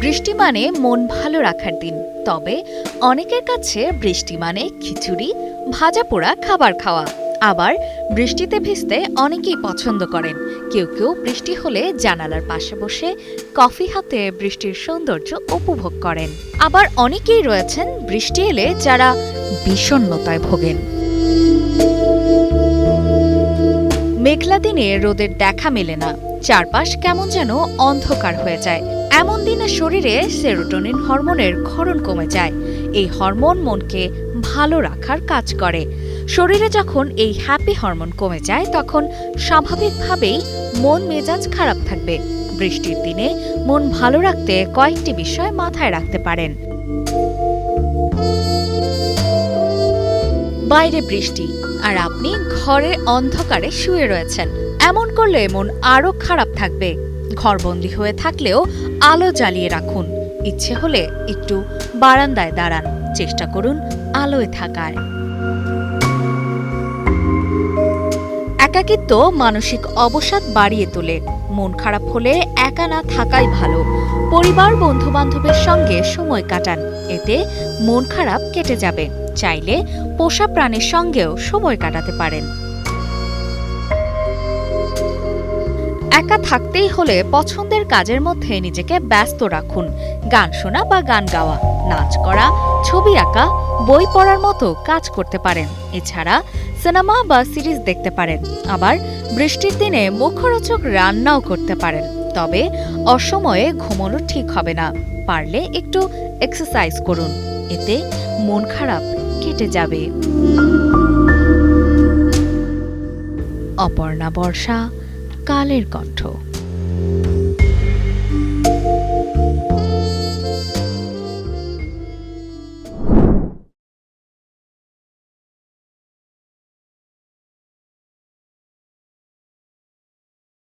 বৃষ্টি মানে মন ভালো রাখার দিন। তবে অনেকের কাছে বৃষ্টি মানে খিচুড়ি, ভাজা পোড়া, খাবার খাওয়া। আবার বৃষ্টিতে ভিজতে অনেকেই পছন্দ করেন। কেউ কেউ বৃষ্টি হলে জানালার পাশে বসে কফি হাতে বৃষ্টির সৌন্দর্য উপভোগ করেন। আবার অনেকেই রয়েছেন বৃষ্টি এলে যারা বিষণ্ণতায় ভোগেন। মেঘলা দিনে রোদের দেখা মেলে না। চারপাশ কেমন যেন অন্ধকার হয়ে যায়। এমন দিনে শরীরে সেরোটোনিন হরমোনের ক্ষরণ কমে যায়। এই হরমোন মনকে ভালো রাখার কাজ করে। শরীরে যখন এই হ্যাপি হরমোন কমে যায়, তখন স্বাভাবিকভাবেই মন মেজাজ খারাপ থাকবে। বৃষ্টির দিনে মন ভালো রাখতে কয়েকটি বিষয় মাথায় রাখতে পারেন। বাইরে বৃষ্টি। আর আপনি ঘরে অন্ধকারে শুয়ে রয়েছেন। এমন করলে মন আরও খারাপ থাকবে। ঘরবন্দি হয়ে থাকলেও আলো জ্বালিয়ে রাখুন। ইচ্ছে হলে একটু বারান্দায় দাঁড়ান। চেষ্টা করুন আলোয় থাকার। একাকিত্ব মানসিক অবসাদ বাড়িয়ে তোলে। মন খারাপ হলে একা না থাকাই ভালো। পরিবার বন্ধু বান্ধবের সঙ্গে সময় কাটান। এতে মন খারাপ কেটে যাবে। চাইলে পোষা প্রাণীর সঙ্গেও সময় কাটাতে পারেন। একা থাকতেই হলে পছন্দের কাজের মধ্যে নিজেকে ব্যস্ত রাখুন। গান শোনা বা গান গাওয়া, নাচ করা, ছবি আঁকা, বই পড়ার মতো কাজ করতে পারেন। এছাড়া সিনেমা বা সিরিজ দেখতে পারেন। আবার বৃষ্টির দিনে মুখরোচক রান্নাও করতে পারেন। তবে অসময়ে ঘুমানো ঠিক হবে না। পারলে একটু এক্সারসাইজ করুন। এতে মন খারাপ কেটে যাবে। অপর্ণা বর্ষা কালের কণ্ঠ।